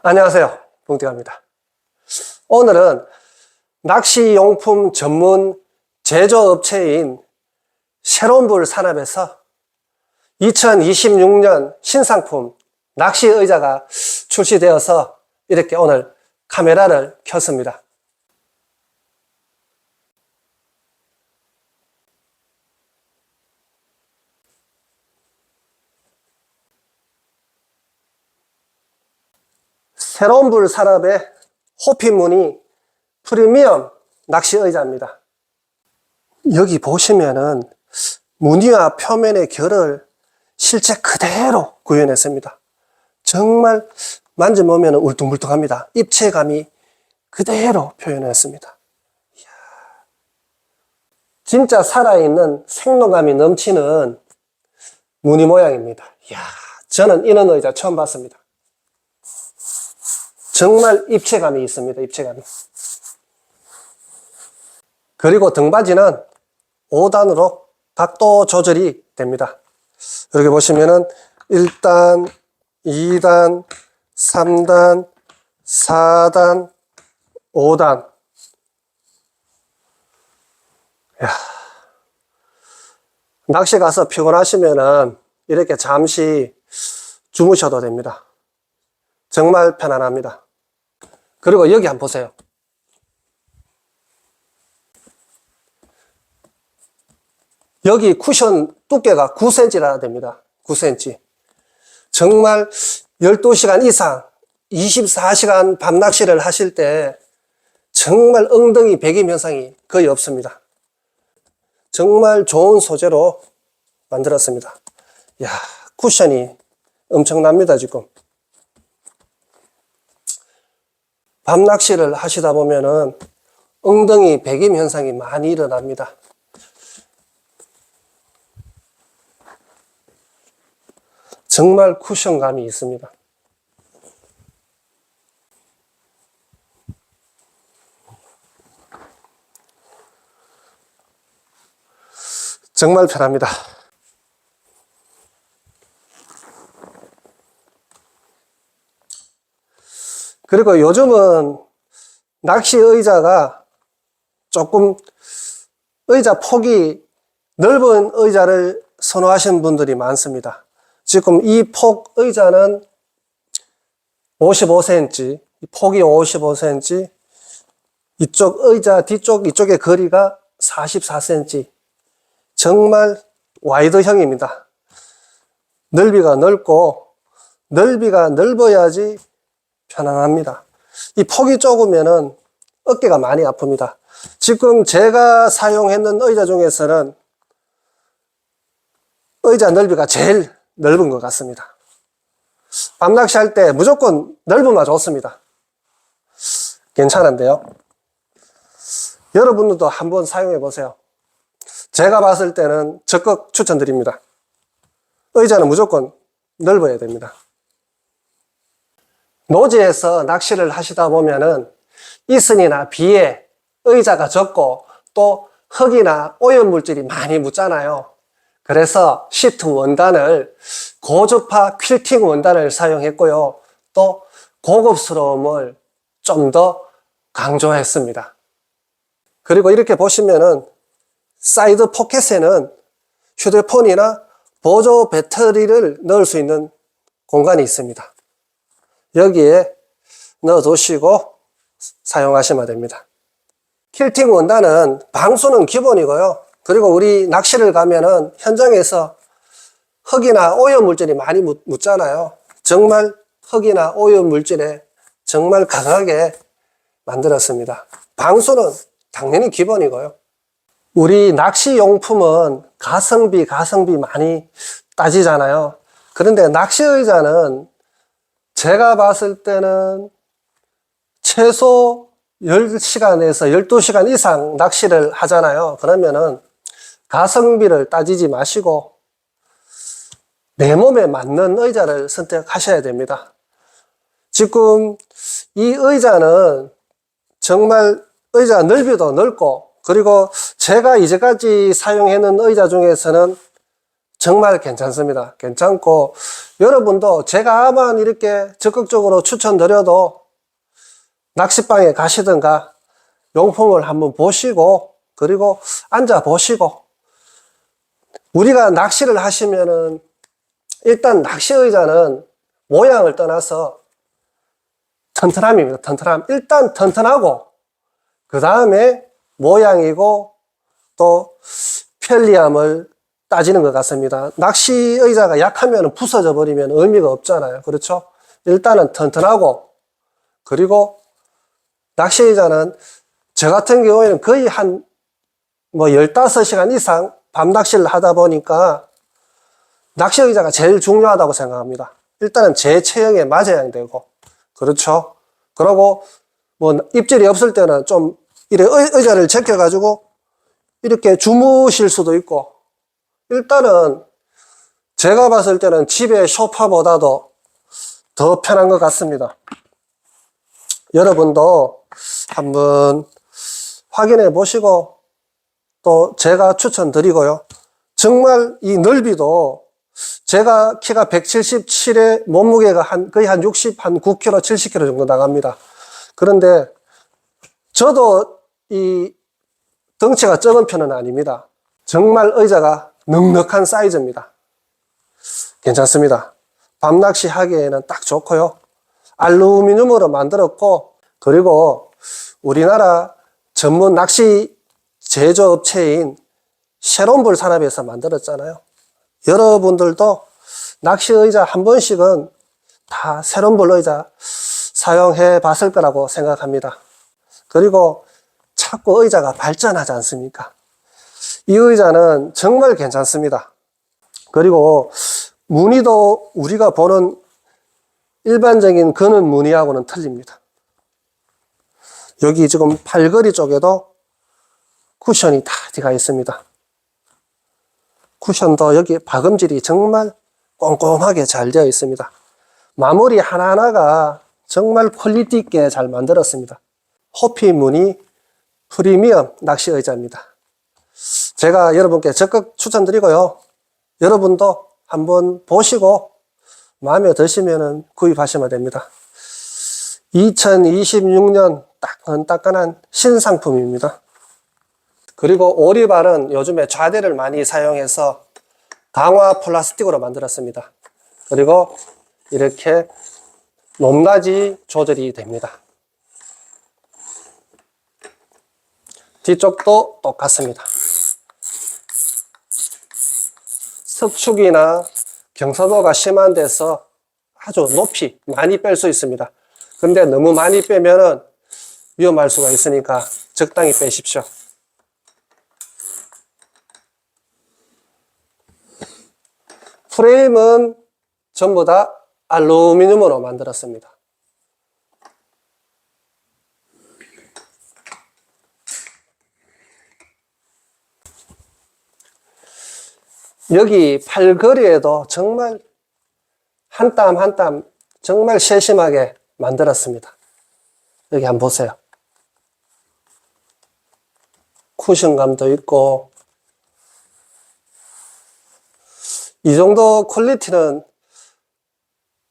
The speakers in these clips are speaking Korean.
안녕하세요. 봉태갑니다. 오늘은 낚시 용품 전문 제조업체인 새로운불 산업에서 2026년 신상품 낚시 의자가 출시되어서 이렇게 오늘 카메라를 켰습니다. 새로운 불 산업의 호피무늬 프리미엄 낚시 의자입니다. 여기 보시면은 무늬와 표면의 결을 실제 그대로 구현했습니다. 정말 만져보면 울퉁불퉁합니다. 입체감이 그대로 표현했습니다. 이야. 진짜 살아있는 생동감이 넘치는 무늬 모양입니다. 이야, 저는 이런 의자 처음 봤습니다. 정말 입체감이 있습니다. 입체감이. 그리고 등받이는 5단으로 각도 조절이 됩니다. 여기 보시면은 1단, 2단, 3단, 4단, 5단. 야. 낚시 가서 피곤하시면은 이렇게 잠시 주무셔도 됩니다. 정말 편안합니다. 그리고 여기 한번 보세요. 여기 쿠션 두께가 9cm나 됩니다. 9cm. 정말 12시간 이상 24시간 밤낚시를 하실 때 정말 엉덩이 배김 현상이 거의 없습니다. 정말 좋은 소재로 만들었습니다. 야, 쿠션이 엄청납니다, 지금. 밤낚시를 하시다 보면은 엉덩이 배김 현상이 많이 일어납니다. 정말 쿠션감이 있습니다. 정말 편합니다. 그리고 요즘은 낚시 의자가 조금 의자 폭이 넓은 의자를 선호하시는 분들이 많습니다. 지금 이 폭 의자는 55cm, 이 폭이 55cm, 이쪽 의자 뒤쪽 이쪽의 거리가 44cm. 정말 와이드형입니다. 넓이가 넓고 넓이가 넓어야지 편안합니다. 이 폭이 좁으면은 어깨가 많이 아픕니다. 지금 제가 사용했는 의자 중에서는 의자 넓이가 제일 넓은 것 같습니다. 밤낚시 할 때 무조건 넓으면 좋습니다. 괜찮은데요? 여러분들도 한번 사용해 보세요. 제가 봤을 때는 적극 추천드립니다. 의자는 무조건 넓어야 됩니다. 노지에서 낚시를 하시다 보면은 이슬이나 비에 의자가 적고 또 흙이나 오염물질이 많이 묻잖아요. 그래서 시트 원단을 고주파 퀼팅 원단을 사용했고요. 또 고급스러움을 좀 더 강조했습니다. 그리고 이렇게 보시면은 사이드 포켓에는 휴대폰이나 보조 배터리를 넣을 수 있는 공간이 있습니다. 여기에 넣어 두시고 사용하시면 됩니다. 킬팅 원단은 방수는 기본이고요. 그리고 우리 낚시를 가면은 현장에서 흙이나 오염 물질이 많이 묻, 묻잖아요. 정말 흙이나 오염 물질에 정말 강하게 만들었습니다. 방수는 당연히 기본이고요. 우리 낚시 용품은 가성비, 가성비 많이 따지잖아요. 그런데 낚시 의자는 제가 봤을 때는 최소 10시간에서 12시간 이상 낚시를 하잖아요. 그러면은 가성비를 따지지 마시고 내 몸에 맞는 의자를 선택하셔야 됩니다. 지금 이 의자는 정말 의자 넓이도 넓고 그리고 제가 이제까지 사용했는 의자 중에서는 정말 괜찮습니다. 괜찮고 여러분도 제가 아만 이렇게 적극적으로 추천드려도 낚시방에 가시든가 용품을 한번 보시고 그리고 앉아 보시고 우리가 낚시를 하시면은 일단 낚시 의자는 모양을 떠나서 튼튼함입니다. 튼튼함. 일단 튼튼하고 그 다음에 모양이고 또 편리함을 따지는 것 같습니다. 낚시 의자가 약하면 부서져 버리면 의미가 없잖아요. 그렇죠? 일단은 튼튼하고 그리고 낚시 의자는 저 같은 경우에는 거의 한 뭐 15시간 이상 밤 낚시를 하다 보니까 낚시 의자가 제일 중요하다고 생각합니다. 일단은 제 체형에 맞아야 되고 그렇죠? 그러고 뭐 입질이 없을 때는 좀 이래 의- 의자를 제껴 가지고 이렇게 주무실 수도 있고 일단은 제가 봤을 때는 집에 소파보다도 더 편한 것 같습니다. 여러분도 한번 확인해 보시고 또 제가 추천드리고요. 정말 이 넓이도 제가 키가 177에 몸무게가 한 거의 한 60, 한 9kg, 70kg 정도 나갑니다. 그런데 저도 이 덩치가 적은 편은 아닙니다. 정말 의자가 넉넉한 사이즈입니다. 괜찮습니다. 밤낚시 하기에는 딱 좋고요. 알루미늄으로 만들었고, 그리고 우리나라 전문 낚시 제조업체인 쉐론불 산업에서 만들었잖아요. 여러분들도 낚시 의자 한 번씩은 다 새로운 의자 사용해 봤을 거라고 생각합니다. 그리고 자꾸 의자가 발전하지 않습니까? 이 의자는 정말 괜찮습니다. 그리고 무늬도 우리가 보는 일반적인 그는 무늬하고는 틀립니다. 여기 지금 팔걸이 쪽에도 쿠션이 다 들어가 있습니다. 쿠션도 여기 박음질이 정말 꼼꼼하게 잘 되어 있습니다. 마무리 하나하나가 정말 퀄리티 있게 잘 만들었습니다. 호피 무늬 프리미엄 낚시 의자입니다. 제가 여러분께 적극 추천드리고요. 여러분도 한번 보시고 마음에 드시면 구입하시면 됩니다. 2026년 따끈따끈한 신상품입니다. 그리고 오리발은 요즘에 좌대를 많이 사용해서 강화 플라스틱으로 만들었습니다. 그리고 이렇게 높낮이 조절이 됩니다. 뒤쪽도 똑같습니다. 석축이나 경사도가 심한 데서 아주 높이 많이 뺄 수 있습니다. 근데 너무 많이 빼면은 위험할 수가 있으니까 적당히 빼십시오. 프레임은 전부 다 알루미늄으로 만들었습니다. 여기 팔걸이에도 정말 한땀 한 땀 정말 세심하게 만들었습니다. 여기 한번 보세요. 쿠션감도 있고 이 정도 퀄리티는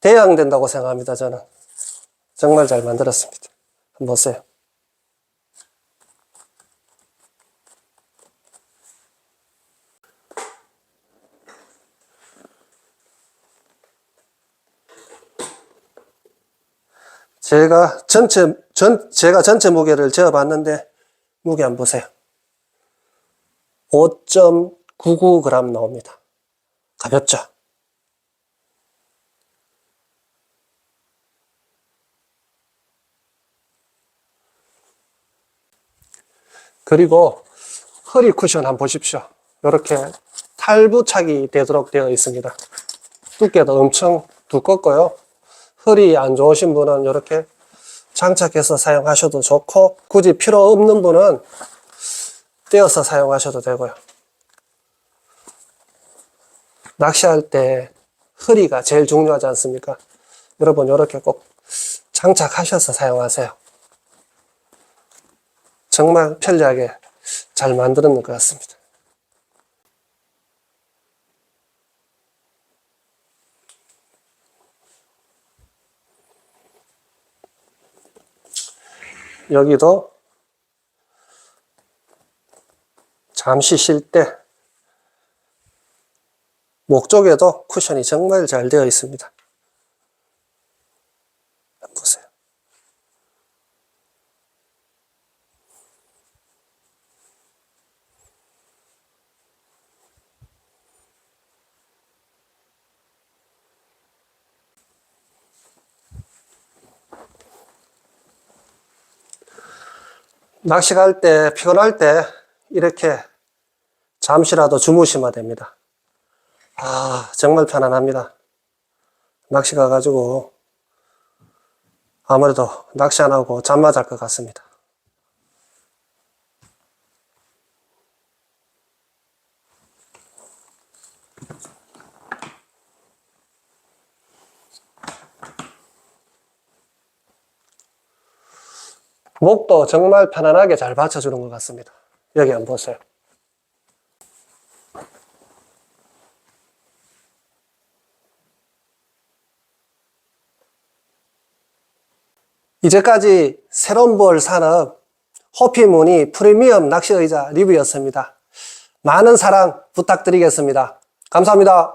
대양된다고 생각합니다. 저는 정말 잘 만들었습니다. 한번 보세요. 제가 전체 전 제가 전체 무게를 재어 봤는데 무게 한번 보세요. 5.99g 나옵니다. 가볍죠? 그리고 허리 쿠션 한번 보십시오. 이렇게 탈부착이 되도록 되어 있습니다. 두께도 엄청 두껍고요. 허리 안 좋으신 분은 이렇게 장착해서 사용하셔도 좋고 굳이 필요 없는 분은 떼어서 사용하셔도 되고요. 낚시할 때 허리가 제일 중요하지 않습니까? 여러분 이렇게 꼭 장착하셔서 사용하세요. 정말 편리하게 잘 만드는 것 같습니다. 여기도 잠시 쉴 때 목 쪽에도 쿠션이 정말 잘 되어 있습니다. 보세요. 낚시 갈 때, 피곤할 때, 이렇게 잠시라도 주무시면 됩니다. 아, 정말 편안합니다. 낚시 가가지고, 아무래도 낚시 안 하고 잠만 잘 것 같습니다. 목도 정말 편안하게 잘 받쳐주는 것 같습니다. 여기 한번 보세요. 이제까지 새로운 볼 산업 호피무늬 프리미엄 낚시 의자 리뷰였습니다. 많은 사랑 부탁드리겠습니다. 감사합니다.